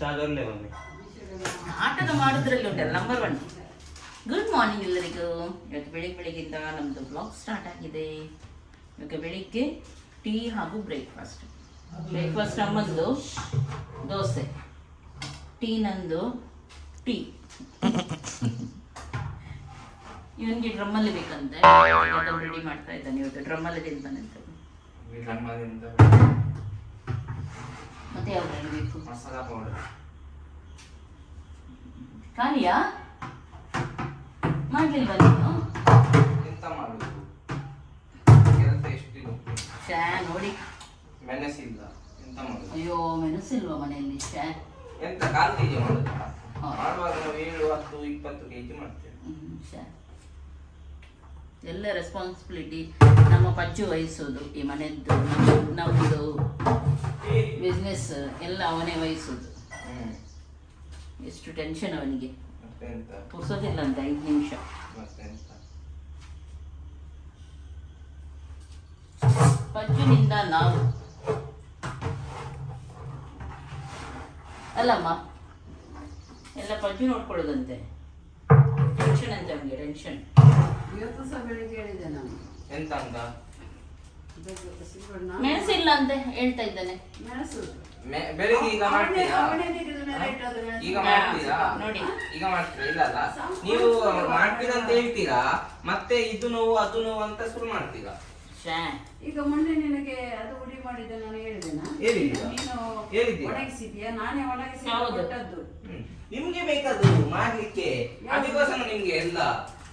ಚಾದಲ್ಲೇ mummy ಆಟದ ಮಾಡೋದ್ರಲ್ಲಿ ಉಂಟಲ್ಲ ನಂಬರ್ ಒನ್ ಗುಡ್ ಮಾರ್ನಿಂಗ್ ಎಲ್ಲರಿಗೂ. ಇವತ್ತು ಬೆಳಿಗ್ಗೆ ಬೆಳಿಗ್ಗೆಯಿಂದ ನಮ್ಮದು ಬ್ಲಾಗ್ ಸ್ಟಾರ್ಟ್ ಆಗಿದೆ. ಇವಾಗ ಬೆಳಿಗ್ಗೆ ಟೀ ಹಾಗೂ ಬ್ರೇಕ್ಫಾಸ್ಟ್ ಬ್ರೇಕ್ಫಾಸ್ಟ್ ನಮ್ಮದು ದೋಸೆ. ಟೀ ನಂದು ಟೀ. ಇವನಿಗೆ ಡ್ರಮ್ಮಲ್ಲಿ ಬೇಕಂತೆ. ರೆಡಿ ಮಾಡ್ತಾ ಇದ್ದಾನೆ ಇವತ್ತು ಡ್ರಮ್ಮಲ್ಲಿ ತಿಂತಾನಂತೆ ಮತ್ತೆ ಯಾವ್ದು ಬೇಕು? ಮಸಾಲ ಪೌಡರ್ ಖಾಲಿಯಾ? ಮಾಡ್ಲಿಲ್ವಾ ನೀನು? ಎಂತ ಮಾಡುದು ಕೆಲಸ ಎಷ್ಟಿದೆ ಶ್ಯಾ ನೋಡಿ. ಮೆಣಸಿಲ್ಲ. ಎಂತ ಮಾಡುದು ಅಯ್ಯೋ ಮೆಣಸಿಲ್ವಾ ಮನೆಯಲ್ಲಿ? ಶ್ಯಾ ಎಂತ ಕಾಲು ಕೆ ಜಿ ಮಾಡುದು ಮಾಡುವಾಗ ನಾವು ಏಳು ಹತ್ತು ಇಪ್ಪತ್ತು ಕೆಜಿ ಮಾಡ್ತೇವೆ. ಹ್ಮ್, ಶ್ಯಾ. ಎಲ್ಲ ರೆಸ್ಪಾನ್ಸಿಬಿಲಿಟಿ ನಮ್ಮ ಪಚ್ಚು ವಹಿಸೋದು ಈ ಮನೆದ್ದು ನಮ್ಮದು ಬಿಸ್ನೆಸ್ ಎಲ್ಲ ಅವನೇ ವಹಿಸೋದು. ಎಷ್ಟು ಟೆನ್ಷನ್ ಅವನಿಗೆ. ಪುರ್ಸೋದಿಲ್ಲ ಅಂತ ಐದು ನಿಮಿಷ. ಪಚ್ಚುನಿಂದ ಪಜ್ಜುನಿಂದ ನಾವು. ಅಲ್ಲಮ್ಮ ಎಲ್ಲ ಪಜ್ಜು ನೋಡ್ಕೊಳ್ಳೋದಂತೆ. ಟೆನ್ಷನ್ ಅಂತ ಅವನಿಗೆ ಟೆನ್ಷನ್ ಇವತ್ತು ಸಹ ಬೆಳಿಗ್ಗೆ ಹೇಳಿದೆ ನಾನು. ಎಂತ ಅಂತ. ಮೆಣಸಿಲ್ಲ ಅಂತ ಹೇಳ್ತಾ ಇದ್ದಾನೆ. ಮೆಣಸು. ಮೆ- ಬೆಳಿಗ್ಗೆ ಈಗ ಮಾಡ್ತೀರಾ. ಈಗ ಮಾಡ್ತೀರಾ? ನೋಡಿ. ಈಗ ಮಾಡ್ತೀರಾ? ಇಲ್ಲ ಅಲ್ಲ? ನೀವು ಮಾಡ್ತೀರಾ ಅಂತ ಹೇಳ್ತೀರಾ? ಮತ್ತೆ ಇದು ನೋವು ಅದು ನೋವು ಅಂತ ಶುರು ಮಾಡ್ತೀರಾ? ಈಗ ಮೊನ್ನೆ ನಿನಗೆ ಅದು ಉಡಿ ಮಾಡಿದ್ದೆ ನಾನು ಹೇಳಿದೆನಾ ಹೇಳಿದ್ದೀರಾ? ನೀನು ಹೇಳಿದ್ದೀರಾ? ಒಣಗಿಸಿದ್ಯಾ? ನಾನೇ ಒಣಗಿಸಿ ಹೌದು. ಕೊಟ್ಟದ್ದು. ಹ್ಮ್. ನಿಮ್ಗೆ ಬೇಕಾದ್ರು ಮಾಡ್ಲಿಕ್ಕೆ ಅದಕ್ಕೋಸ್ಕರ ನಿಮ್ಗೆ ಎಲ್ಲ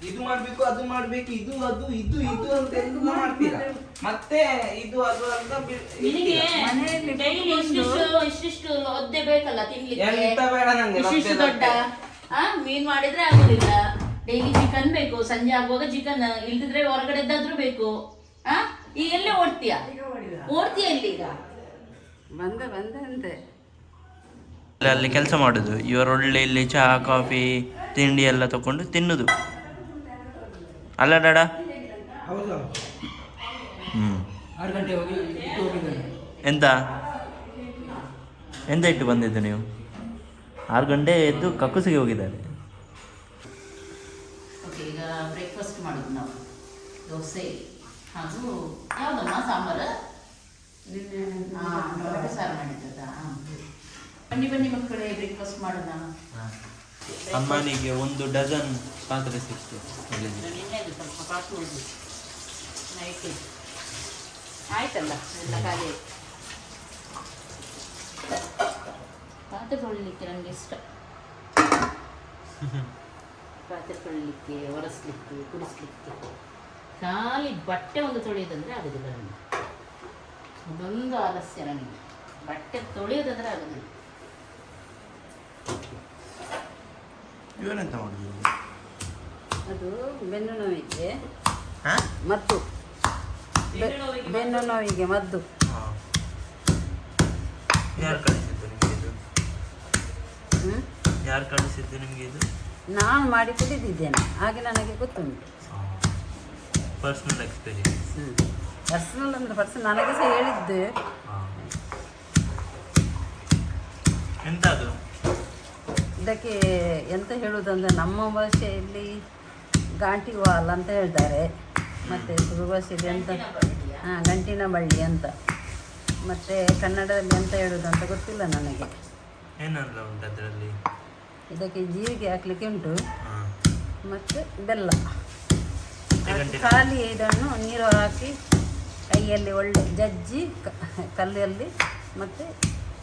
ಇದು ಮಾಡ್ಬೇಕು ಅದು ಮಾಡ್ಬೇಕು ಇದು ಅದು ಇದು ಇದು ಅಂತ ಎಲ್ಲ ಮಾಡ್ತೀರಾ? ಮತ್ತೆ ಇದು ಅದು ಅಂತ ಬಿ- ನಿನಗೆ ಮನೆಯಲ್ಲಿ ಡೈಲಿ ಇಷ್ಟಿಷ್ಟು ಇಷ್ಟಿಷ್ಟು ಒದ್ದೆ ಬೇಕಲ್ಲ ತಿನ್ಲಿಕ್ಕೆ? ಎಂತ ಬೇಡ ನಂಗೆ ಇಷ್ಟಿಷ್ಟು ದೊಡ್ಡ ಆ ಮೀನ್ ಮಾಡಿದ್ರೆ ಆಗುದಿಲ್ಲ. ಡೈಲಿ ಚಿಕನ್ ಬೇಕು ಸಂಜೆ ಆಗುವಾಗ ಚಿಕನ್ ಇಲ್ದಿದ್ರೆ ಹೊರಗಡೆದ್ದಾದ್ರೂ ಬೇಕು. ಆ ಈಗ ಎಲ್ಲೇ ಓಡ್ತೀಯ? ಓಡ್ತೀಯ ಇಲ್ಲಿ ಈಗ? ಬಂದ ಬಂದ ಅಂತೆ. ಅಲ್ಲಿ- ಅಲ್ಲಿ ಕೆಲಸ ಮಾಡೋದು. ಇವರು ಒಳ್ಳೆ ಇಲ್ಲಿ ಚಹಾ ಕಾಫಿ ತಿಂಡಿ ಎಲ್ಲ ತಕೊಂಡು ತಿನ್ನುದು. ಅಲ್ಲ ಡಾಡ. ಹೌದು. ಹ್ಞೂ ಆರು ಗಂಟೆ ಹೋಗಿ ಇಟ್ಟು ಹೋಗಿದ್ದಾನೆ. ಎಂತ? ಎಂತ ಇಟ್ಟು ಬಂದಿದ್ದು ನೀವು? ಆರು ಗಂಟೆ ಎದ್ದು ಕಕ್ಕುಸಿಗೆ ಹೋಗಿದ್ದಾರೆ. ಓಕೆ ಈಗ ಬ್ರೇಕ್ಫಾಸ್ಟ್ ಮಾಡೋದು ನಾವು. ದೋಸೆ ಹಾಗೂ ಯಾವ್ದಮ್ಮ ಸಾಂಬಾರು? ನಿನ್ನೆ ಹಾ, ಟೊಮೆಟೊ ಸಾರು ಮಾಡಿದ್ದಾ ಬನ್ನಿ ಬನ್ನಿ ಮಕ್ಕಳೇ ಬ್ರೇಕ್ಫಾಸ್ಟ್ ಮಾಡೋಣ ಅಮ್ಮನಿಗೆ ಒಂದು ಡಜನ್ ಪಾತ್ರೆ ಸಿಕ್ತು. ಆಯ್ತಲ್ಲ, ಎಲ್ಲ ಖಾಲಿ ಪಾತ್ರೆ ತೊಳಿಲಿಕ್ಕೆ ನನಗೆ ಇಷ್ಟ. ಪಾತ್ರೆ ತೊಳಿಲಿಕ್ಕೆ, ಒರೆಸ್ಲಿಕ್ಕೆ, ಕುಡಿಸ್ಲಿಕ್ಕೆ. ಖಾಲಿ ಬಟ್ಟೆ ಒಂದು ತೊಳೆಯೋದಂದ್ರೆ ಆಗೋದಿಲ್ಲ ನನಗೆ. ಅದೊಂದು ಆಲಸ್ಯ ನನಗೆ. ಬಟ್ಟೆ ತೊಳೆಯೋದಂದ್ರೆ ಆಗೋದಿಲ್ಲ. ಇವರೆಂತ ಮಾಡುದು? ಅದು ಬೆನ್ನು ನೋವಿಗೆ ಹಾಂ? ಮದ್ದು. ಬೆನ್ನು ನೋವಿಗೆ ಮದ್ದು. ಯಾರು ಕಳಿಸಿದ್ದು ನಿಮಗೆ ಇದು? ಯಾರು ಕಳಿಸಿದ್ದು ನಿಮಗೆ ಇದು? ನಾನು ಮಾಡಿ ಕುಡಿದಿದ್ದೇನೆ. ಹಾಗೆ ನನಗೆ ಗೊತ್ತುಂಟು. ಪರ್ಸ್ನಲ್ ಎಕ್ಸ್ಪೀರಿಯನ್ಸ್ ಪರ್ಸನಲ್ ಅಂದ್ರೆ ಪರ್ಸನ್ ನನಗೆ ಸಹ ಹೇಳಿದ್ದು ಎಂತಾದ್ರು? ಅದು ಇದಕ್ಕೆ ಎಂತ ಹೇಳುವುದಂದ್ರೆ ನಮ್ಮ ಭಾಷೆಯಲ್ಲಿ ಗಾಂಟಿ ವಾಲ್ ಅಂತ ಹೇಳ್ತಾರೆ. ಮತ್ತು ತುಳು ಭಾಷೆಯಲ್ಲಿ ಎಂತ ಹಾಂ ಗಂಟಿನ ಬಳ್ಳಿ ಅಂತ. ಮತ್ತು ಕನ್ನಡದಲ್ಲಿ ಎಂತ ಹೇಳುವುದಂತ ಅಂತ ಗೊತ್ತಿಲ್ಲ ನನಗೆ. ಏನೆಲ್ಲ ಉಂಟು ಅದರಲ್ಲಿ? ಇದಕ್ಕೆ ಜೀರಿಗೆ ಹಾಕ್ಲಿಕ್ಕೆ ಉಂಟು. ಮತ್ತು ಬೆಲ್ಲ. ಖಾಲಿ ಇದನ್ನು ನೀರು ಹಾಕಿ ಕೈಯಲ್ಲಿ ಒಳ್ಳೆ ಜಜ್ಜಿ ಕ- ಕಲ್ಲಲ್ಲಿ ಮತ್ತು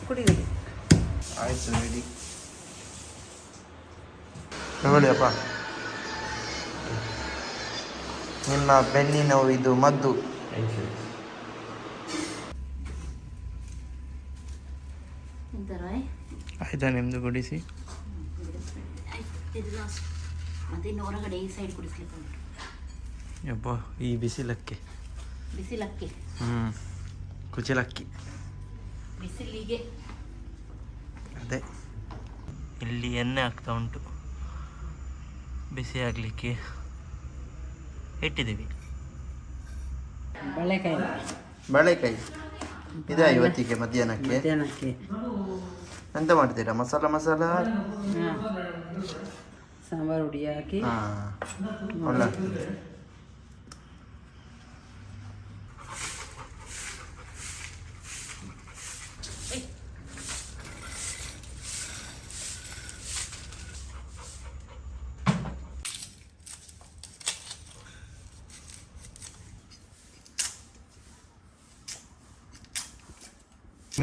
ಕುಡಿಯುವುದು ಆಯ್ತು ರೆಡಿ ತಗೊಳ್ಳಿ ಅಪ್ಪ ನಿಮ್ಮ ಬೆನ್ನಿನವು ಇದು ಮದ್ದು. ಆಯ್ತಾ ನಿಮ್ಮದು ಗುಡಿಸಿ? ಹೊರಗಡೆ ಈ ಸೈಡ್ ಕುಡಿಸ್ಲಿಕ್ಕೆ ಯಪ್ಪ ಈ ಬಿಸಿಲಕ್ಕೆ. ಬಿಸಿಲಕ್ಕೆ ಹ್ಞೂ ಕುಚಲಕ್ಕಿ. ಬಿಸಿಲಿಗೆ. ಅದೇ ಇಲ್ಲಿ ಎಣ್ಣೆ ಆಗ್ತಾ ಉಂಟು. ಬಿಸಿ ಆಗಲಿಕ್ಕೆ ಇಟ್ಟಿದ್ದೀವಿ. ಬಳೆಕಾಯಿ ಬಾಳೆಕಾಯಿ ಇದಾ ಇವತ್ತಿಗೆ ಮಧ್ಯಾಹ್ನಕ್ಕೆ. ಮಧ್ಯಾಹ್ನಕ್ಕೆ. ಎಂತ ಮಾಡ್ತೀರಾ? ಮಸಾಲ ಮಸಾಲ? ಸಾಂಬಾರು ಹುಡಿ ಹಾಕಿ. ಹಾಂ. ಒಳ್ಳೆ.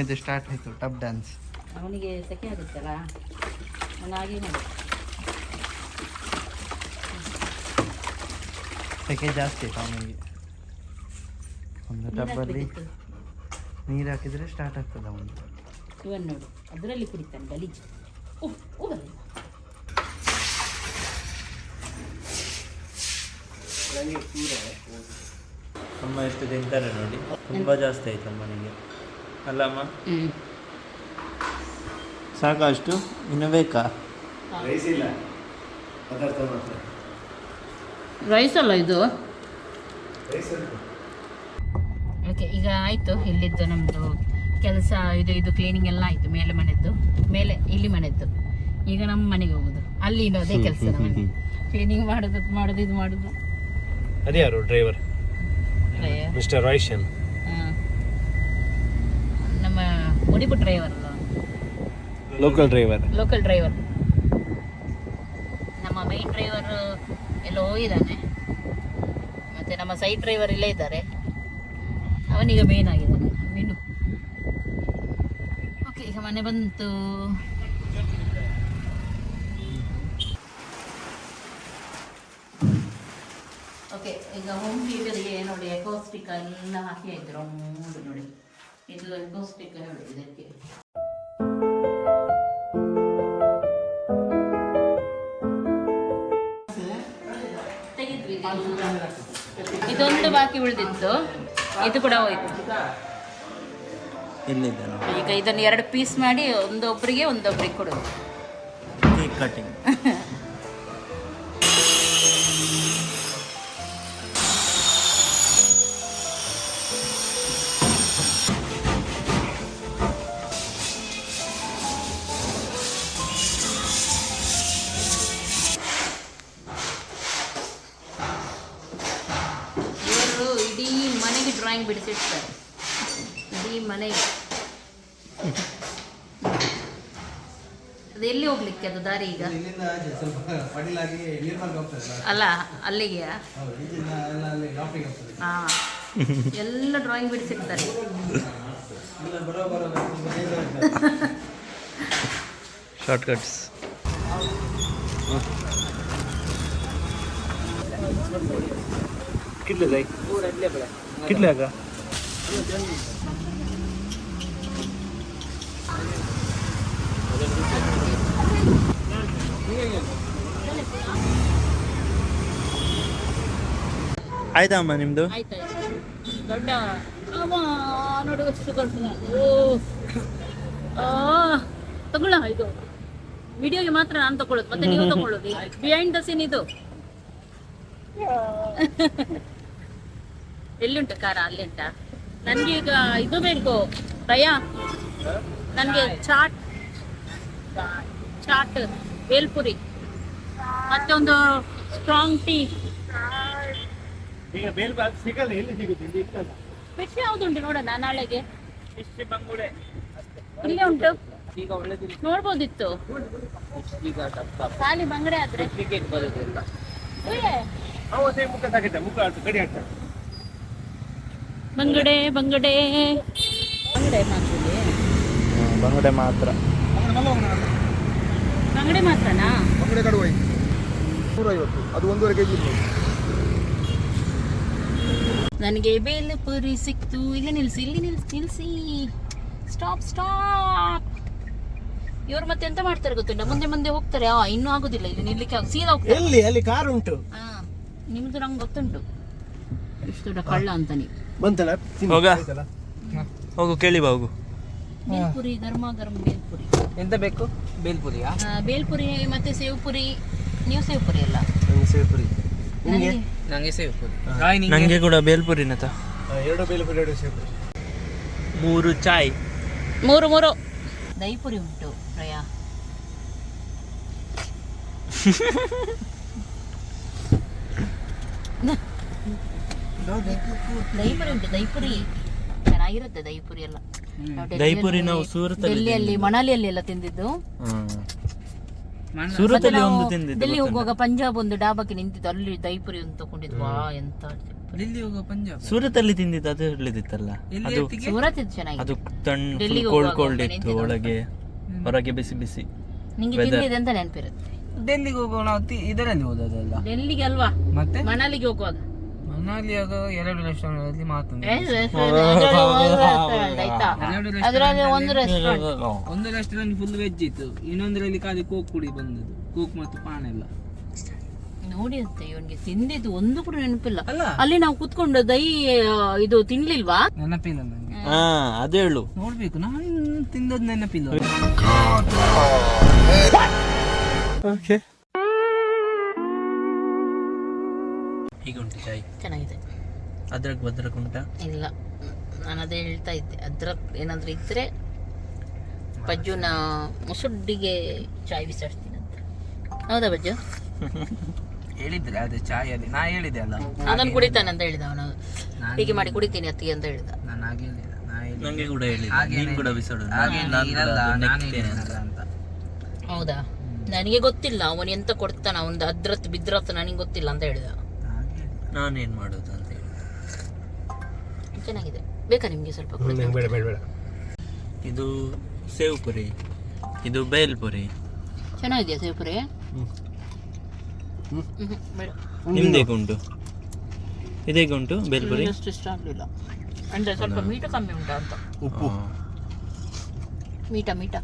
ಇದು ಸ್ಟಾರ್ಟ್ ಆಯಿತು ಟಪ್ ಡ್ಯಾನ್ಸ್ ಅವನಿಗೆ ಸೆಕೆ ಆಗುತ್ತಲ್ಲ? ಅವನು ಹಾಗೆ ಸೆಕೆ ಜಾಸ್ತಿ ಆಯ್ತು ಅವನಿಗೆ. ಒಂದು ಟಬ್ಬಲ್ಲಿ ನೀರು ಹಾಕಿದರೆ ಸ್ಟಾರ್ಟ್ ಆಗ್ತದೆ ಅವನು ಇವನ್ ನೋಡು ಅದರಲ್ಲಿ ಕುಡಿತಾನೆ ಗಲೀಜು. ಅಮ್ಮ ಎಷ್ಟು ತಿಂತಾರೆ ನೋಡಿ. ತುಂಬ ಜಾಸ್ತಿ ಆಯ್ತು ಅಮ್ಮನಿಗೆ ಅಲ್ಲಮ್ಮ ಸಾಕಷ್ಟು ಸಾಕಾ ಅಷ್ಟು ಇನ್ನು ಬೇಕಾ? ರೈಸ್ ಅಲ್ಲ ಇದು? ಓಕೆ ಈಗ ಆಯಿತು. ಇಲ್ಲಿದ್ದು ನಮ್ಮದು ಕೆಲಸ ಇದು ಇದು ಕ್ಲೀನಿಂಗ್ ಎಲ್ಲ ಆಯಿತು. ಮೇಲೆ ಮನೆದ್ದು. ಮೇಲೆ ಇಲ್ಲಿ ಮನೆದ್ದು. ಈಗ ನಮ್ಮ ಮನೆಗೆ ಹೋಗೋದು. ಅಲ್ಲಿ ಇನ್ನು ಅದೇ ಕೆಲಸ ಕ್ಲೀನಿಂಗ್ ಮಾಡೋದು ಮಾಡೋದು ಇದು ಮಾಡೋದು. ಅದೇ ಯಾರು ಡ್ರೈವರ್. ಮಿಸ್ಟರ್ ರಾಯ್ಶನ್ ಮುಡಿಪು driver local driver local driver ನಮ್ಮ ಮೈನ್ ಡ್ರೈವರ್ ಎಲ್ಲ ಹೋಗಿದ್ದಾನೆ. ಮತ್ತೆ ನಮ್ಮ ಸೈಡ್ ಡ್ರೈವರ್ ಇಲ್ಲೇ ಇದ್ದಾರೆ. ಅವನೀಗ ಮೇನ್ ಆಗಿದ್ದಾನೆ. ಮೀನು. ಓಕೆ ಈಗ ಮನೆ ಬಂತು. ಓಕೆ ಈಗ ಹೋಮ್ ಥಿಯೇಟರ್ಗೆ ನೋಡಿ ಎಕೋಸ್ಟಿಕ್ ಎಲ್ಲ ಹಾಕಿ ಆಯ್ತು ನೋಡಿ. ಇದು ಎಕೋಸ್ಟಿಕ್ ನೋಡಿ ಇದಕ್ಕೆ. ಇದೊಂದು ಬಾಕಿ ಉಳಿದಿತ್ತು ಇದು ಕೂಡ ಹೋಯ್ತು ಈಗ ಇದನ್ನು ಎರಡು ಪೀಸ್ ಮಾಡಿ ಒಂದೊಬ್ಬರಿಗೆ ಒಂದೊಬ್ಬರಿಗೆ ಕೊಡೋದು ಕೇಕ್ ಕಟಿಂಗ್ ಮನೆಗೆ ಡ್ರಾಯಿಂಗ್ ಬಿಡಿಸಿರ್ತಾರೆ ಇಡೀ ಮನೆಗೆ ಅದು ಎಲ್ಲಿ ಹೋಗ್ಲಿಕ್ಕೆ ಅದು ದಾರಿ ಈಗ ಇಲ್ಲಿಂದ ಆಚೆ ಸ್ವಲ್ಪ ಪಡಿಲಾಗಿ ನಿರ್ಮಲ್ಗೆ ಹೋಗ್ತದೆ ಅಲ್ಲ ಅಲ್ಲಿಗೆ ಹೌದು ಇಲ್ಲಿಂದ ಎಲ್ಲ ಅಲ್ಲಿ ಲಾಫಿಗೆ ಹೋಗ್ತದೆ ಹಾ ಎಲ್ಲ ಡ್ರಾಯಿಂಗ್ ಬಿಡಿಸಿರ್ತಾರೆ ಇಲ್ಲ ಬರೋ ಬರೋ ಸ್ವಲ್ಪ ಬೇಗ ಹೋಗ್ತದೆ. ಶಾರ್ಟ್ ಕಟ್ಸ್ कितले जाय कितले हाका ಆಯ್ತಾ ಅಮ್ಮ ನಿಮ್ದು? ದೊಡ್ಡ ನೋಡು ಆ ತಗೊಳ್ಳ ಇದು. ವಿಡಿಯೋಗೆ ಮಾತ್ರ ನಾನು ತಗೊಳ್ಳೋದು. ಮತ್ತೆ ನೀವು ತಗೊಳ್ಳೋದು. ಬಿಹೈಂಡ್ ದ ಸೀನ್ ಇದು. ಎಲ್ಲಿಂಟು ಕಾರ? ಅಲ್ಲಿ ಉಂಟಾ? ನನಗೆ ಈಗ ಇದು ಬೇಕು ರಯ ನನಗೆ ಚಾಟ್ ಚಾಟ್ ಬೇಲ್ಪುರಿ ಮತ್ತೊಂದು ಸ್ಟ್ರಾಂಗ್ ಟೀ. ಈಗ ಬೇಲ್ ಬಾಗ್ ಸಿಗಲ್ಲ ಎಲ್ಲಿ ಸಿಗುತ್ತೆ? ಇಲ್ಲಿ ಇತ್ತಲ್ಲ. ಫಿಶ್ ಯಾವ್ದುಂಟು ನೋಡೋಣ ನಾಳೆಗೆ. ಫಿಶ್ ಬಂಗುಡೆ. ಇಲ್ಲೇ ಉಂಟು. ಈಗ ಒಳ್ಳೆದಿಲ್ಲ. ನೋಡ್ಬೋದಿತ್ತು. ಈಗ ಟಪ್ಪ ಖಾಲಿ ಬಂಗಡೆ ಆದ್ರೆ. ಕ್ರಿಕೆಟ್ ಬರೋದಿಲ್ಲ. ಮುಖ ತಾಕಿದ್ದ ಮುಖ ಆಡ್ತು ಆಡ್ತಾರೆ ಬಂಗಡೆ ಬಂಗಡೆ. ಬಂಗಡೆ ಮಾತ್ರ. ಬಂಗುಡೆ ಮಾತ್ರ. ಬಂಗಡೆ ಮಾತ್ರನಾ? ಬಂಗಡೆ ಕಡುವೈ ನೂರೈವತ್ತು. ಅದು ಒಂದೂವರೆ ಕೆ ಜಿ ನನಗೆ ಬೇಲ್ಪುರಿ ಸಿಕ್ತು. ಇಲ್ಲಿ ನಿಲ್ಸಿ ಇಲ್ಲಿ ನಿಲ್ಸಿ ನಿಲ್ಸಿ. ಸ್ಟಾಪ್ ಸ್ಟಾಪ್ ಇವ್ರು ಮತ್ತೆ ಎಂತ ಮಾಡ್ತಾರೆ ಗೊತ್ತಿಲ್ಲ ಮುಂದೆ ಮುಂದೆ ಹೋಗ್ತಾರೆ. ಆ ಇನ್ನೂ ಆಗುದಿಲ್ಲ. ಇಲ್ಲಿ ನಿಲ್ಲಿಕ್ಕೆ ಆಗ- ಸೀದಾ ಹೋಗ್ತಾರೆ. ಎಲ್ಲಿ ಅಲ್ಲಿ ಕಾರ್ ಉಂಟು. ಹಾ ನಿಮ್ದು ನಂಗೆ ಗೊತ್ತುಂಟು. ಎಷ್ಟು ದೊಡ್ಡ ಕಳ್ಳ ಅಂತ ನೀವು. ಬಂತಲ್ಲ. ಹೋಗ. ಹೋಗು ಕೇಳಿ ಬಾ ಹೋಗು. ಬೇಲ್ಪುರಿ ಗರ್ಮ ಗರಂ ಬೇಲ್ಪುರಿ. ಎಂತ ಬೇಕು? ಬೇಲ್ಪುರಿಯಾ? ಆ, ಬೇಲ್ಪುರಿ ಮತ್ತೆ ಸೇವ್ ಪುರಿ ನೀವು ಸೇವ್ ಪುರಿ ಅಲ್ಲ? ನಂಗೆ ಸೇವ್ಪುರಿ. ನಿಮಗೆ? ನಂಗೆ? ಸೇವ್ ಪುರಿ ನನಗೆ ಕೂಡ ಬೇಲ್ಪುರಿನ ತ ಎರಡು ಬೇಲ್ ಪುರಿ ಎರಡು ಸೇವ್ಪುರಿ. ಮೂರು ಚಾಯ್. ಮೂರು ಮೂರು. ದಹಿಪುರಿ ಉಂಟು ಪ್ರಯಾ. ದೈಪುರಿ ಉಂಟು ದೈಪುರಿ. ಚೆನ್ನಾಗಿರುತ್ತೆ ದೈಪುರಿ ಎಲ್ಲ. ನಾವು ದೈಪುರಿ ಡೆಲ್ಲಿಯಲ್ಲಿ- ನಾವು ಸೂರತಲ್ಲಿ ಡೆಲ್ಲಿಯಲ್ಲಿ ಮಣಾಲಿಯಲ್ಲಿ ಎಲ್ಲ ತಿಂದಿದ್ದು. ಸೂರತಲ್ಲಿ ಮತ್ತೆ ಒಂದು ತಿಂದಿದ್ದು ಡೆಲ್ಲಿ? ಹೋಗುವಾಗ ಪಂಜಾಬ್ ಒಂದು ಡಾಬಾಕ್ಕೆ ನಿಂತಿದ್ದು ಅಲ್ಲಿ ದೈಪುರಿ ಒಂದು ತಗೊಂಡಿದ್ದು. ವಾ ಎಂತ ಡೆಲ್ಲಿ ಹೋಗೋ ಪಂಜಾಬ್? ಸೂರತಲ್ಲಿ ತಿಂದಿದ್ದು ಅದು ಹೇಳಿದಿತ್ತಲ್ಲ ಎಲ್ಲಿ ಅದು ಎತ್ತಿಗೆ? ಸೂರತ್ ಇದು ಚೆನ್ನಾಗಿದೆ ಅದು ತಣ್ಣ ಫುಲ್ ಡೆಲ್ಲಿಗೆ ಕೋಲ್ಡ್ ಹೋಗುವಾಗ ಕೋಲ್ಡ್ ಇತ್ತು ಒಳಗೆ ಹೊರಗೆ ಬಿಸಿ ಬಿಸಿ ನಿಂಗೆ. ತಿಂದಿದೆ ಅಂತ ನೆನಪಿರುತ್ತೆ. ಡೆಲ್ಲಿಗೆ ಹೋಗೋ ನಾವು ತಿ- ಇದರಲ್ಲಿ ಹೋದದಲ್ಲ ಡೆಲ್ಲಿಗೆ ಅಲ್ವಾ? ಮತ್ತೆ? ಮನಾಲಿಗೆ ಹೋಗುವಾಗ. ಮನಾಲಿ ಆಗ ಎರಡು ರೆಸ್ಟೋರೆಂಟ್ ಮಾತೊಂದು ಆಯ್ತಾ? ಅದರಲ್ಲಿ ಒಂದು ರೆಸ್ಟೋರೆಂಟ್ ಒಂದು ರೆಸ್ಟೋರೆಂಟ್ ಫುಲ್ ವೆಜ್ ಇತ್ತು. ಇನ್ನೊಂದರಲ್ಲಿ ಖಾಲಿ ಕೋಕ್ ಕುಡಿ ಬಂದದ್ದು. ಕೋಕ್ ಮತ್ತು ಪಾನ್ ಎಲ್ಲ. ನೋಡಿ ಅಂತ ಇವನ್ಗೆ ತಿಂದಿದ್ದು ಒಂದು ಕೂಡ ನೆನಪಿಲ್ಲ. ಅಲ್ಲ. ನಾವು ಕುತ್ಕೊಂಡು ದೈ ಇದು ತಿನ್ಲಿಲ್ವಾ? ನೆನಪಿಲ್ಲ ನನಗೆ ಹಾ. ಅದು ಹೇಳು. ನೋಡ್ಬೇಕು ನಾನು ತಿಂದದ್ದು ನೆನಪಿಲ್ಲ. ಈಗ ಉಂಟು ಚಾಯ್ ಚೆನ್ನಾಗಿದೆ. ಅದ್ರಕ್ ಬದ್ರಕ್ ಉಂಟಾ? ಇಲ್ಲ. ನಾನು ಅದೇ ಹೇಳ್ತಾ ಇದ್ದೆ. ಅದ್ರ ಏನಾದ್ರು ಇದ್ರೆ ಬಜ್ಜುನ ಮುಸುಡ್ಡಿಗೆ ಚಾಯ್ ಬಿಸಾಡ್ತೀನಿ ಅಂತ. ಹೌದಾ ಬಜ್ಜು ಹೇಳಿದ್ರೆ ಅದೇ ಚಾಯಲ್ಲಿ ನಾ ಹೇಳಿದೆ ಅಲ್ಲ. ನಾನು ಕುಡಿತಾನೆ ಅಂತ ಹೇಳಿದ ಅವನು. ಹೀಗೆ ಮಾಡಿ ಕುಡಿತೀನಿ ಅತ್ತಿಗೆ ಅಂತ ಹೇಳಿದ. ನಾನು ಹಾಗೆ ಹೇಳಿಲ್ಲ ನಾ ಹೇಳಿದೆ. ನಂಗೆ ಕೂಡ ಹೇಳಿ ನೀನು ಕೂಡ ಬಿಸಾಡು ನಾನು ಕೂಡ ಇರಲ್ಲ, ನಾನು ನೆಕ್ತೇನೆ ಅಂತ. ಅಂತ. ಹೌದಾ? ನನಗೆ ಗೊತ್ತಿಲ್ಲ. ಅವನು ಎಂತ ಕೊಡ್ತಾನ? ಒಂದು ಅದ್ರತ್ ಬಿದ್ರತ್ ನನಗೆ ಗೊತ್ತಿಲ್ಲ ಅಂತ ಹೇಳಿದ. ಹಾಗೆ ನಾನೇನ್ ಮಾಡೋದು ಅಂತ ಹೇಳಿ. ಚೆನ್ನಾಗಿದೆ. ಬೇಕಾ ನಿಮಗೆ ಸ್ವಲ್ಪ ಬೇಡ ಬೇಡ ಬೇಡ. ಇದು ಸೇವ್ ಪುರಿ ಇದು ಬೇಲ್ ಪುರಿ. ಚೆನ್ನಾಗಿದೆಯಾ ಸೇವ್ ಬೇಡ. ನಿಮ್ದೇಗ ಉಂಟು? ಇದೇಗ ಉಂಟು ಬೇಲ್ ಪುರಿ? ಅಷ್ಟು ಇಷ್ಟ ಆಗಲಿಲ್ಲ. ಅಂದರೆ ಸ್ವಲ್ಪ ಮೀಟ ಕಮ್ಮಿ ಉಂಟಾ ಅಂತ. ಉಪ್ಪು. ಮೀಟ ಮೀಟ.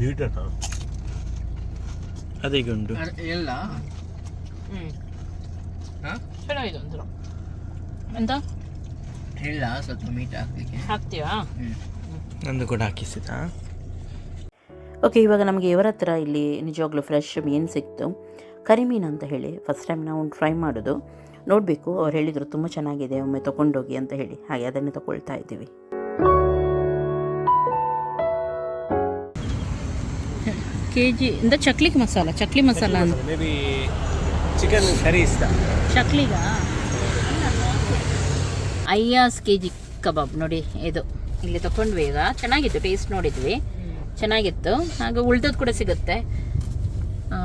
ಮೀಟ ಅದೇ ಉಂಟು. ಎಲ್ಲ? ಹ್ಞೂ ಹಾ? ಚೆನ್ನಾಗಿದೆ ಒಂಥರ ಎಂತ ಇಲ್ಲ ಸ್ವಲ್ಪ ಮೀಟ್ ಹಾಕ್ಲಿಕ್ಕೆ ಹಾಕ್ತೀಯಾ ನಂದು ಕೂಡ ಹಾಕಿಸಿದ ಓಕೆ ಇವಾಗ ನಮಗೆ ಇವರ ಹತ್ರ ಇಲ್ಲಿ ನಿಜವಾಗ್ಲೂ ಫ್ರೆಶ್ ಮೀನು ಸಿಕ್ತು. ಕರಿಮೀನು ಅಂತ ಹೇಳಿ ಫಸ್ಟ್ ಟೈಮ್ ನಾವು ಟ್ರೈ ಮಾಡೋದು. ನೋಡಬೇಕು ಅವ್ರು ಹೇಳಿದರು ತುಂಬ ಚೆನ್ನಾಗಿದೆ ಒಮ್ಮೆ ತೊಗೊಂಡೋಗಿ ಅಂತ ಹೇಳಿ. ಹಾಗೆ ಅದನ್ನೇ ತಗೊಳ್ತಾ ಇದ್ದೀವಿ. ಕೆ ಜಿ ಇಂದ ಚಕ್ಲಿಗೆ ಮಸಾಲ ಚಕ್ಲಿ ಮಸಾಲ ಅಂತ. ಚಿಕನ್ ಕರಿ ಇಷ್ಟ. ಚಕ್ಲಿಗ ಐಯಾಸ್ ಕೆ ಜಿ ಕಬಾಬ್ ನೋಡಿ ಇದು. ಇಲ್ಲಿ ತಗೊಂಡ್ವಿ ಈಗ. ಚೆನ್ನಾಗಿತ್ತು ಟೇಸ್ಟ್ ನೋಡಿದ್ವಿ. ಚೆನ್ನಾಗಿತ್ತು. ಹಾಗೆ ಉಳ್ದದ್ದು ಕೂಡ ಸಿಗುತ್ತೆ. ಆ,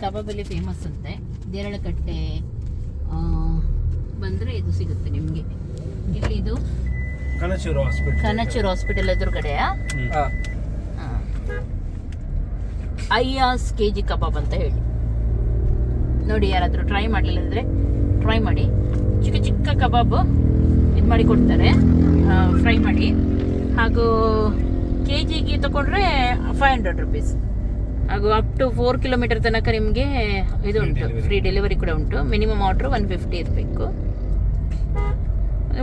ಕಬಾಬಲ್ಲಿ ಫೇಮಸ್ ಅಂತೆ. ದೇರಳಕಟ್ಟೆ ಬಂದರೆ ಇದು ಸಿಗುತ್ತೆ ನಿಮಗೆ. ಇಲ್ಲಿ ಇದು ಕನಚೂರು ಹಾಸ್ಪಿಟಲ್ ಕನಚೂರು ಹಾಸ್ಪಿಟಲ್ ಎದುರುಗಡೆಯ? ಹಾ. ಐಯಾಸ್ ಕೆ ಜಿ ಕಬಾಬ್ ಅಂತ ಹೇಳಿ. ನೋಡಿ ಯಾರಾದರೂ ಟ್ರೈ ಮಾಡಲಿಲ್ಲ ಅಂದರೆ ಟ್ರೈ ಮಾಡಿ. ಚಿಕ್ಕ ಚಿಕ್ಕ ಕಬಾಬ್ ಇದು ಮಾಡಿ ಕೊಡ್ತಾರೆ. ಫ್ರೈ ಮಾಡಿ. ಹಾಗೂ ಕೆ ಜಿಗೆ ತಗೊಂಡ್ರೆ ಫೈವ್ ಹಂಡ್ರೆಡ್ ರುಪೀಸ್ ಹಾಗೂ ಅಪ್ ಟು ಫೋರ್ ಕಿಲೋಮೀಟರ್ ತನಕ ನಿಮಗೆ ಇದು ಉಂಟು. ಫ್ರೀ ಡೆಲಿವರಿ ಕೂಡ ಉಂಟು. ಮಿನಿಮಮ್ ಆರ್ಡ್ರ್ ಒನ್ ಫಿಫ್ಟಿ ಇರಬೇಕು.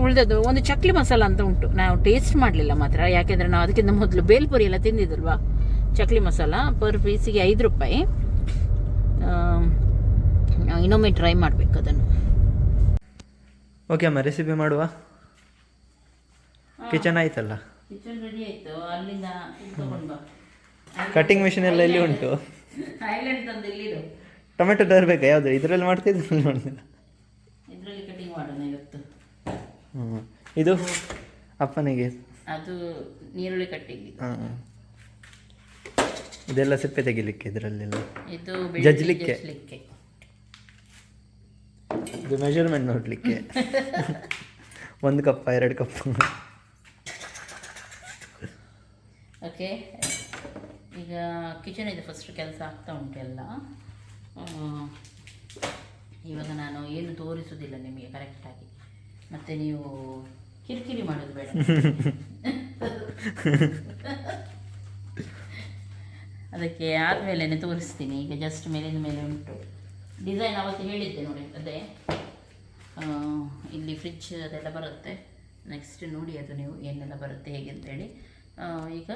ಉಳಿದದ್ದು ಒಂದು ಚಕ್ಲಿ ಮಸಾಲ ಅಂತ ಉಂಟು. ನಾವು ಟೇಸ್ಟ್ ಮಾಡಲಿಲ್ಲ ಮಾತ್ರ. ಯಾಕೆಂದರೆ ನಾವು ಅದಕ್ಕಿಂತ ಮೊದಲು ಬೇಲ್ಪುರಿ ಎಲ್ಲ ತಿಂದಿದ್ದಲ್ವಾ? ಚಕ್ಲಿ ಮಸಾಲ ಪರ್ ಪೀಸಿಗೆ ಐದು ರೂಪಾಯಿ. ಇನ್ನೊಮ್ಮೆ ಟ್ರೈ ಮಾಡಬೇಕು ಅದನ್ನು. ಓಕೆ ಅಮ್ಮ ರೆಸಿಪಿ ಮಾಡುವ? ಕಿಚನ್ ಆಯ್ತಲ್ಲ? ಕಿಚನ್ ರೆಡಿ ಆಯಿತು. ಅಲ್ಲಿಂದ ತಗೊಂಡು ಬಾ. ಕಟಿಂಗ್ ಮಿಷಿನ್ ಎಲ್ಲ ಎಲ್ಲಿ ಉಂಟು? ತಂದು ಟೊಮೆಟೊ ತರಬೇಕಾ? ಯಾವುದು? ಇದರಲ್ಲಿ ಮಾಡ್ತಿದ್ರು ಮಾಡ್ತಿಲ್ಲ ಇದರಲ್ಲಿ ಕಟಿಂಗ್ ಮಾಡೋಣ ಇವತ್ತು. ಹ್ಞೂ ಇದು? ಅಪ್ಪನಿಗೆ. ಅದು ನೀರುಳ್ಳಿ ಕಟ್ಟಿಂಗ್ ಹಾಂ ಇದೆಲ್ಲ ಸಿಪ್ಪೆ ತೆಗಿಲಿಕ್ಕೆ ಇದರಲ್ಲೆಲ್ಲ? ಇದು ಜಜ್ಲಿಕ್ಕೆ. ಇದು ಮೆಷರ್ಮೆಂಟ್ ನೋಡಲಿಕ್ಕೆ. ಒಂದು ಕಪ್ಪ, ಎರಡು ಕಪ್ ಓಕೆ ಈಗ ಕಿಚನ್ ಇದೆ ಫಸ್ಟ್ ಕೆಲಸ ಆಗ್ತಾ ಉಂಟು ಎಲ್ಲ. ಇವಾಗ ನಾನು ಏನು ತೋರಿಸೋದಿಲ್ಲ ನಿಮಗೆ ಕರೆಕ್ಟಾಗಿ ಮತ್ತು ನೀವು ಕಿರಿಕಿರಿ ಮಾಡೋದು ಬೇಡ. ಅದಕ್ಕೆ ಆದಮೇಲೆ ತೋರಿಸ್ತೀನಿ. ಈಗ ಜಸ್ಟ್ ಮೇಲಿನ ಮೇಲೆ ಉಂಟು. ಡಿಸೈನ್ ಅವತ್ತು ಹೇಳಿದ್ದೆ ನೋಡಿ ಅದೇ ಆ, ಇಲ್ಲಿ ಫ್ರಿಜ್ ಅದೆಲ್ಲ ಬರುತ್ತೆ. ನೆಕ್ಸ್ಟ್ ನೋಡಿ ಅದು ನೀವು ಏನೆಲ್ಲ ಬರುತ್ತೆ ಹೇಗೆ ಅಂತೇಳಿ ಆ, ಈಗ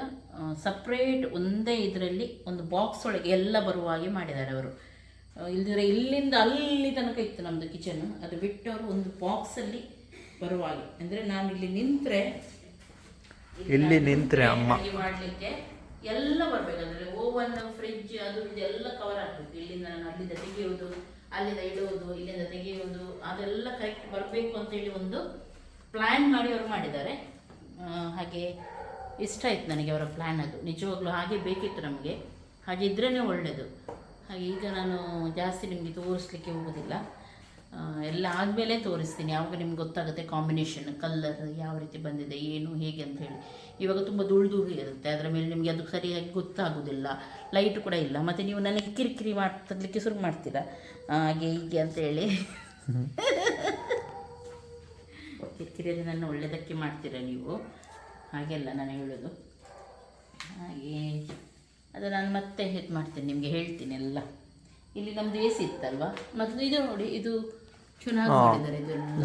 ಸಪ್ರೇಟ್ ಒಂದೇ ಇದರಲ್ಲಿ ಒಂದು ಬಾಕ್ಸ್ ಒಳಗೆ ಎಲ್ಲ ಬರುವ ಹಾಗೆ ಮಾಡಿದ್ದಾರೆ ಅವರು. ಇಲ್ದಿದ್ರೆ ಇಲ್ಲಿಂದ ಅಲ್ಲಿ ತನಕ ಇತ್ತು ನಮ್ಮದು ಕಿಚನ್ ಅದು ಬಿಟ್ಟು ಅವರು ಒಂದು ಬಾಕ್ಸಲ್ಲಿ ಬರುವ ಹಾಗೆ. ಅಂದರೆ ನಾನು ಇಲ್ಲಿ ನಿಂತರೆ ಇಲ್ಲಿ ನಿಂತ್ರೆ ಅಮ್ಮ. ಮಾಡಲಿಕ್ಕೆ ಎಲ್ಲ ಬರಬೇಕು. ಅಂದರೆ ಓವನ್ ಫ್ರಿಡ್ಜ್ ಅದು ಎಲ್ಲ ಕವರ್ ಆಗಬೇಕು. ಇಲ್ಲಿಂದ ನಾನು ಅಲ್ಲಿಂದ ತೆಗೆಯೋದು ಅಲ್ಲಿಂದ ಇಡೋದು ಇಲ್ಲಿಂದ ತೆಗೆಯೋದು ಅದೆಲ್ಲ ಕರೆಕ್ಟ್ ಬರಬೇಕು ಅಂತೇಳಿ ಒಂದು ಪ್ಲ್ಯಾನ್ ಮಾಡಿ ಅವರು ಮಾಡಿದ್ದಾರೆ. ಹಾಗೆ ಇಷ್ಟ ಆಯ್ತು ನನಗೆ ಅವರ ಪ್ಲ್ಯಾನ್ ಅದು. ನಿಜವಾಗ್ಲೂ ಹಾಗೆ ಬೇಕಿತ್ತು ನಮಗೆ. ಹಾಗೆ ಇದ್ರೇ ಒಳ್ಳೆಯದು ಹಾಗೆ ಈಗ ನಾನು ಜಾಸ್ತಿ ನಿಮಗೆ ತೋರಿಸ್ಲಿಕ್ಕೆ ಹೋಗೋದಿಲ್ಲ. ಎಲ್ಲ ಆದಮೇಲೆ ತೋರಿಸ್ತೀನಿ. ಯಾವಾಗ ನಿಮ್ಗೆ ಗೊತ್ತಾಗುತ್ತೆ ಕಾಂಬಿನೇಷನ್ ಕಲ್ಲರ್ ಯಾವ ರೀತಿ ಬಂದಿದೆ, ಏನು, ಹೇಗೆ ಅಂತ ಹೇಳಿ. ಇವಾಗ ತುಂಬ ದುಳ್ದು ಇರುತ್ತೆ. ಅದರ ಮೇಲೆ ನಿಮಗೆ ಅದು ಸರಿಯಾಗಿ ಗೊತ್ತಾಗೋದಿಲ್ಲ. ಲೈಟ್ ಕೂಡ ಇಲ್ಲ. ಮತ್ತು ನೀವು ನನಗೆ ಕಿರಿಕಿರಿ ಮಾಡ್ತಿರ್ಲಿಕ್ಕೆ ಶುರು ಮಾಡ್ತೀರಾ? ಹಾಗೆ ಹೀಗೆ ಅಂತ ಹೇಳಿ. ಕಿರಿಕಿರಿಯಲ್ಲಿ ನನ್ನ ಒಳ್ಳೆಯದಕ್ಕೆ ಮಾಡ್ತೀರಾ ನೀವು? ಹಾಗೆಲ್ಲ ನಾನು ಹೇಳೋದು. ಹಾಗೆ. ಅದು ನಾನು ಮತ್ತೆ ಇದು ಮಾಡ್ತೀನಿ, ನಿಮಗೆ ಹೇಳ್ತೀನಿ ಎಲ್ಲ. ಇಲ್ಲಿ ನಮ್ಮದು ಎ ಸಿ ಇತ್ತಲ್ವಾ? ಮತ್ತು ಇದು ನೋಡಿ, ಇದು ಚೆನ್ನಾಗಿ ಮಾಡಿದ್ದಾರೆ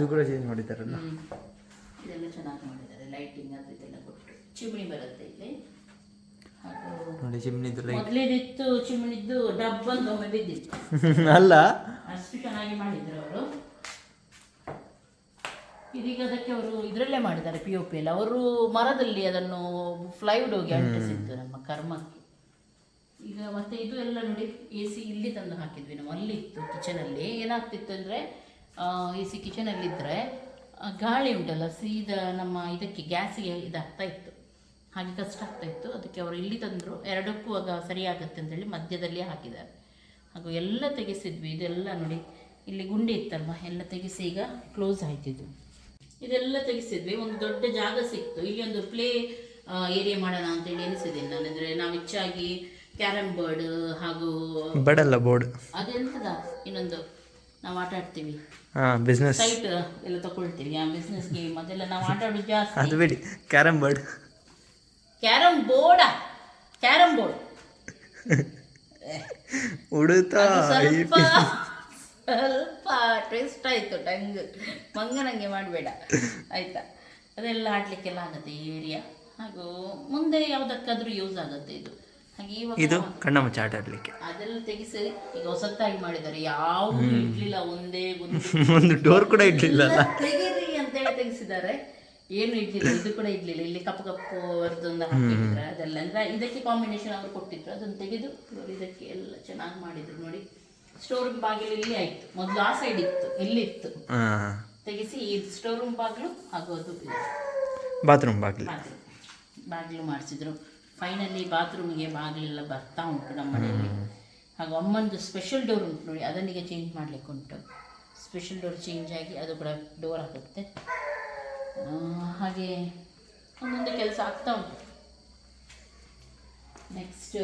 ಕೂಡ ಚೇಂಜ್ ಮಾಡಿದ್ದಾರಲ್ಲ. ಹ್ಮ್. ಇದೆಲ್ಲ ಚೆನ್ನಾಗಿ ಮಾಡಿದ್ದಾರೆ. ಲೈಟಿಂಗ್ ಅದು ಇದೆಲ್ಲ ಕೊಟ್ಟು. ಚಿಮಣಿ ಬರುತ್ತೆ ಇಲ್ಲಿ. ಹಾಗೂ ನೋಡಿ ಚಿಮ್ನಿದು ಲೈಟ್ ಮೊದಲೇದಿತ್ತು ಚಿಮಣಿದ್ದು ಡಬ್ ಅಂತ ಒಮ್ಮೆ ಬಿದ್ದಿತ್ತು. ಅಲ್ಲ. ಅಷ್ಟು ಚೆನ್ನಾಗಿ ಮಾಡಿದ್ರು ಅವರು. ಇದೀಗ ಅದಕ್ಕೆ ಅವರು ಇದರಲ್ಲೇ ಮಾಡಿದ್ದಾರೆ ಪಿ ಒ ಪಿ ಎಲ್ಲ. ಅವರು ಮರದಲ್ಲಿ ಅದನ್ನು ಫ್ಲೈವುಡ್ ಹೋಗಿ ಅಂಟಿಸಿತ್ತು ನಮ್ಮ ಕರ್ಮಕ್ಕೆ. ಈಗ ಮತ್ತೆ ಇದು ಎಲ್ಲ ನೋಡಿ ಎ ಸಿ ಇಲ್ಲಿ ತಂದು ಹಾಕಿದ್ವಿ ನಾವು. ಅಲ್ಲಿ ಇತ್ತು ಕಿಚನಲ್ಲಿ ಏನಾಗ್ತಿತ್ತು ಅಂದರೆ ಎ ಸಿ ಕಿಚನಲ್ಲಿದ್ದರೆ ಗಾಳಿ ಉಂಟಲ್ಲ ಸೀದಾ ನಮ್ಮ ಇದಕ್ಕೆ ಗ್ಯಾಸಿಗೆ ಇದಾಗ್ತಾ ಇತ್ತು. ಹಾಗೆ ಕಷ್ಟ ಆಗ್ತಾ ಇತ್ತು. ಅದಕ್ಕೆ ಅವರು ಇಲ್ಲಿ ತಂದರು. ಎರಡಕ್ಕೂ ಆಗ ಸರಿಯಾಗುತ್ತೆ ಅಂತೇಳಿ ಮಧ್ಯದಲ್ಲಿ ಹಾಕಿದ್ದಾರೆ. ಹಾಗೂ ಎಲ್ಲ ತೆಗೆಸಿದ್ವಿ. ಇದೆಲ್ಲ ನೋಡಿ ಇಲ್ಲಿ ಗುಂಡಿ ಇತ್ತಲ್ವ? ಎಲ್ಲ ತೆಗೆಸಿ ಈಗ ಕ್ಲೋಸ್ ಆಯ್ತಿದ್ದು. ಇದೆಲ್ಲ ತೆಗೆಸಿದ್ವಿ. ಒಂದು ದೊಡ್ಡ ಜಾಗ ಸಿಕ್ತು. ಇಲ್ಲಿ ಒಂದು ಪ್ಲೇ ಏರಿಯಾ ಮಾಡೋಣ ಅಂತೇಳಿ ಎನಿಸಿದ್ದೀನಿ ನಾನು. ಅಂದರೆ ನಾವು ಹೆಚ್ಚಾಗಿ ಕ್ಯಾರಮ್ ಬೋರ್ಡ್ ಹಾಗೂ ಬಡಲ್ಲ ಬೋರ್ಡ್ ಅದೆಂತದ? ಇನ್ನೊಂದು. ನಾವು ಆಟ ಆಡ್ತೀವಿ. ಬಿಸ್ನೆಸ್ ಸೈಟ್ ಎಲ್ಲ ತಗೊಳ್ತೀವಿ. ಆ ಬಿಸ್ನೆಸ್ ಗೇಮ್ ಅದೆಲ್ಲ ನಾವು ಆಟ ಆಡೋದು ಜಾಸ್ತಿ. ಅದು ಬಿಡಿ carrom board. Carrom ಬೋರ್ಡಾ? Carrom board. ಉಡುತ್ತಾ ಸ್ವಲ್ಪ ಸ್ವಲ್ಪ ಟ್ವಿಸ್ಟ್ ಆಯಿತು ಟಂಗ್ ಮಂಗನಂಗೆ ಮಾಡಬೇಡ. ಆಯ್ತಾ? ಅದೆಲ್ಲ ಆಡ್ಲಿಕ್ಕೆಲ್ಲ ಆಗುತ್ತೆ ಈ ಏರಿಯಾ ಹಾಗೂ ಮುಂದೆ ಯಾವುದಕ್ಕಾದ್ರೂ ಯೂಸ್ ಆಗುತ್ತೆ ಇದು. ಇದು ಕಣ್ಣಮ್ಮ ಚಾಟ್ ಆಟ ಆಡ್ಲಿಕ್ಕೆ. ಅದೆಲ್ಲ ತೆಗಿಸಿ ಈಗ ಹೊಸತ್ತಾಗಿ ಮಾಡಿದ್ದಾರೆ. ಯಾವ ಇಡ್ಲಿಲ್ಲ ಒಂದೇ ಒಂದು ಡೋರ್ ಕೂಡ ಇಡ್ಲಿಲ್ಲ ತೆಗೀರಿ ಅಂತ ಹೇಳಿ ತೆಗೆಸಿದ್ದಾರೆ. ಏನು ಇಡ್ಲಿಲ್ಲ ಇದು ಕೂಡ ಇಡ್ಲಿಲ್ಲ. ಇಲ್ಲಿ ಕಪ್ಪು ಕಪ್ಪು ಅವ್ರದ್ದೊಂದು ಹಾಕಿದ್ರೆ ಅದೆಲ್ಲ ಅಂದ್ರೆ ಇದಕ್ಕೆ ಕಾಂಬಿನೇಷನ್ ಅವರು ಕೊಟ್ಟಿದ್ರು. ಅದನ್ನು ತೆಗೆದು ಇದಕ್ಕೆ ಎಲ್ಲ ಚೆನ್ನಾಗಿ ಮಾಡಿದ್ರು ನೋಡಿ. ಸ್ಟೋರ್ ರೂಮ್ ಬಾಗಿಲು ಇಲ್ಲಿ ಆಯ್ತು. ಮೊದಲು ಆ ಸೈಡ್ ಇತ್ತು ಇಲ್ಲಿ ಇತ್ತು ತೆಗೆಸಿ ಈ ಸ್ಟೋರ್ ರೂಮ್ ಬಾಗಿಲು ಆಗೋದು ಬಾತ್ರೂಮ್ ಬಾಗಿಲು. ಬಾಗಿಲು. ಬಾಗಿಲು ಮಾಡಿಸಿದ್ರು. ಫೈನಲಿ ಬಾತ್ರೂಮಿಗೆ ಬಾಗಿಲೆಲ್ಲ ಬರ್ತಾ ಉಂಟು ನಮ್ಮ ಮನೆಯಲ್ಲಿ. ಹಾಗೆ ಅಮ್ಮಂದು ಸ್ಪೆಷಲ್ ಡೋರ್ ಉಂಟು ನೋಡಿ ಅದನ್ನೀಗ ಚೇಂಜ್ ಮಾಡಲಿಕ್ಕೆ ಉಂಟು. ಸ್ಪೆಷಲ್ ಡೋರ್ ಚೇಂಜ್ ಆಗಿ ಅದು ಕೂಡ ಡೋರ್ ಆಗುತ್ತೆ ಹಾಗೆ ಒಂದೊಂದು ಕೆಲಸ ಆಗ್ತಾ ಉಂಟು. Next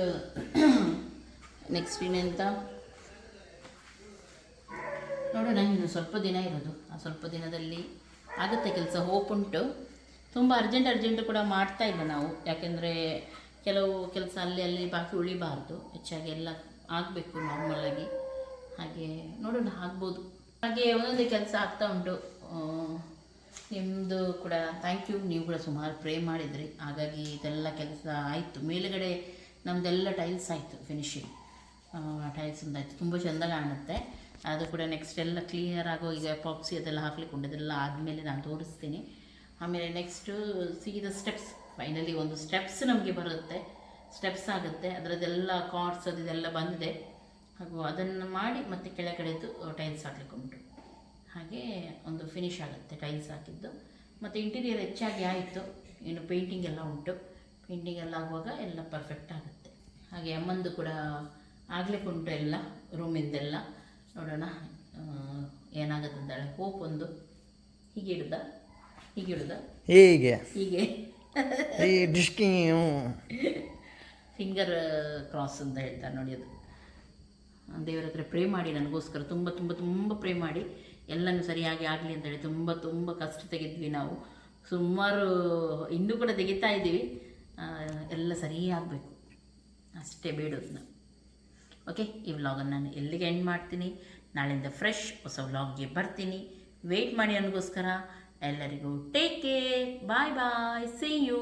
next ಇನ್ನೆಂತ? ನೋಡೋಣ ಇನ್ನು ಸ್ವಲ್ಪ ದಿನ ಇರೋದು. ಆ ಸ್ವಲ್ಪ ದಿನದಲ್ಲಿ ಆಗುತ್ತೆ ಕೆಲಸ ಹೋಪ್ ಉಂಟು. ತುಂಬ ಅರ್ಜೆಂಟ್ ಅರ್ಜೆಂಟ್ ಕೂಡ ಮಾಡ್ತಾ ಇಲ್ಲ ನಾವು. ಯಾಕೆಂದರೆ ಕೆಲವು ಕೆಲಸ ಅಲ್ಲಿ ಅಲ್ಲಿ ಬಾಕಿ ಉಳಿಬಾರ್ದು. ಹೆಚ್ಚಾಗಿ ಎಲ್ಲ ಆಗಬೇಕು ನಾರ್ಮಲಾಗಿ ಹಾಗೆ ನೋಡೋಣ, ಆಗ್ಬೋದು. ಹಾಗೆ ಒಂದೊಂದೇ ಕೆಲಸ ಆಗ್ತಾ ಉಂಟು. ನಿಮ್ಮದು ಕೂಡ ಥ್ಯಾಂಕ್ ಯು ನೀವು ಕೂಡ ಸುಮಾರು ಪ್ರೇ ಮಾಡಿದ್ರಿ. ಹಾಗಾಗಿ ಇದೆಲ್ಲ ಕೆಲಸ ಆಯಿತು. ಮೇಲುಗಡೆ ನಮ್ಮದೆಲ್ಲ ಟೈಲ್ಸ್ ಆಯಿತು ಫಿನಿಶಿಂಗ್ ಟೈಲ್ಸ್ ಆಯಿತು ತುಂಬ ಚೆಂದ ಕಾಣುತ್ತೆ. ಅದು ಕೂಡ ನೆಕ್ಸ್ಟ್ ಎಲ್ಲ ಕ್ಲಿಯರ್ ಆಗೋ ಈಗ ಪಾಪ್ಸಿ ಅದೆಲ್ಲ ಹಾಕ್ಲಿಕ್ಕೆ ಉಂಟು. ಅದೆಲ್ಲ ಆದಮೇಲೆ ನಾನು ತೋರಿಸ್ತೀನಿ. ಆಮೇಲೆ ನೆಕ್ಸ್ಟು ಸೀದ ಸ್ಟೆಪ್ಸ್ ಫೈನಲಿ ಒಂದು ಸ್ಟೆಪ್ಸ್ ನಮಗೆ ಬರುತ್ತೆ. ಸ್ಟೆಪ್ಸ್ ಆಗುತ್ತೆ. ಅದರದ್ದೆಲ್ಲ ಕಾರ್ಡ್ಸ್ ಅದು ಇದೆಲ್ಲ ಬಂದಿದೆ. ಹಾಗೂ ಅದನ್ನು ಮಾಡಿ ಮತ್ತೆ ಕೆಳಗಡೆದು ಟೈಲ್ಸ್ ಹಾಕ್ಲಿಕ್ಕೆ ಉಂಟು. ಹಾಗೆ ಒಂದು ಫಿನಿಶ್ ಆಗುತ್ತೆ ಟೈಲ್ಸ್ ಹಾಕಿದ್ದು. ಮತ್ತು ಇಂಟೀರಿಯರ್ ಹೆಚ್ಚಾಗಿ ಆಯಿತು. ಇನ್ನು ಪೇಂಟಿಂಗ್ ಎಲ್ಲ ಉಂಟು. ಪೇಂಟಿಂಗ್ ಎಲ್ಲ ಆಗುವಾಗ ಎಲ್ಲ ಪರ್ಫೆಕ್ಟ್ ಆಗುತ್ತೆ. ಹಾಗೆ ಅಮ್ಮಂದು ಕೂಡ ಆಗ್ಲಿಕ್ಕೆ ಉಂಟು ಎಲ್ಲ ರೂಮಿಂದೆಲ್ಲ ನೋಡೋಣ ಏನಾಗುತ್ತೆ ಅಂತಾಳೆ ಹೋಪ್ ಒಂದು ಹೀಗೆ ಹೀಗಿಡ್ದ ಹೀಗೆ ಹೀಗೆ. ಹೀಗೆ. ಈ ಡಿಸ್ಕಿ ಫಿಂಗರ್ ಕ್ರಾಸ್ ಅಂತ ಹೇಳ್ತಾರೆ ನೋಡಿ ಅದು. ದೇವರ ಹತ್ರ ಪ್ರೇ ಮಾಡಿ ನನಗೋಸ್ಕರ. ತುಂಬ ತುಂಬ ತುಂಬ ಪ್ರೇ ಮಾಡಿ. ಎಲ್ಲನೂ ಸರಿಯಾಗಿ ಆಗಲಿ ಅಂತ ಹೇಳಿ ತುಂಬ ತುಂಬ ಕಷ್ಟ ತೆಗೆದ್ವಿ ನಾವು. ಸುಮಾರು ಇನ್ನೂ ಕೂಡ ತೆಗಿತಾ ಇದ್ದೀವಿ. ಎಲ್ಲ ಸರಿಯಾಗಬೇಕು. ಅಷ್ಟೇ ಬೇಡೋದು ನಾವು ಓಕೆ ಈ ವ್ಲಾಗನ್ನು ನಾನು ಎಲ್ಲಿಗೆ ಎಂಡ್ ಮಾಡ್ತೀನಿ? ನಾಳೆಯಿಂದ ಫ್ರೆಶ್ ಹೊಸ ವ್ಲಾಗ್ಗೆ ಬರ್ತೀನಿ. ವೆಯ್ಟ್ ಮಾಡಿ ನನಗೋಸ್ಕರ. ಎಲ್ಲರಿಗೂ take care bye bye see you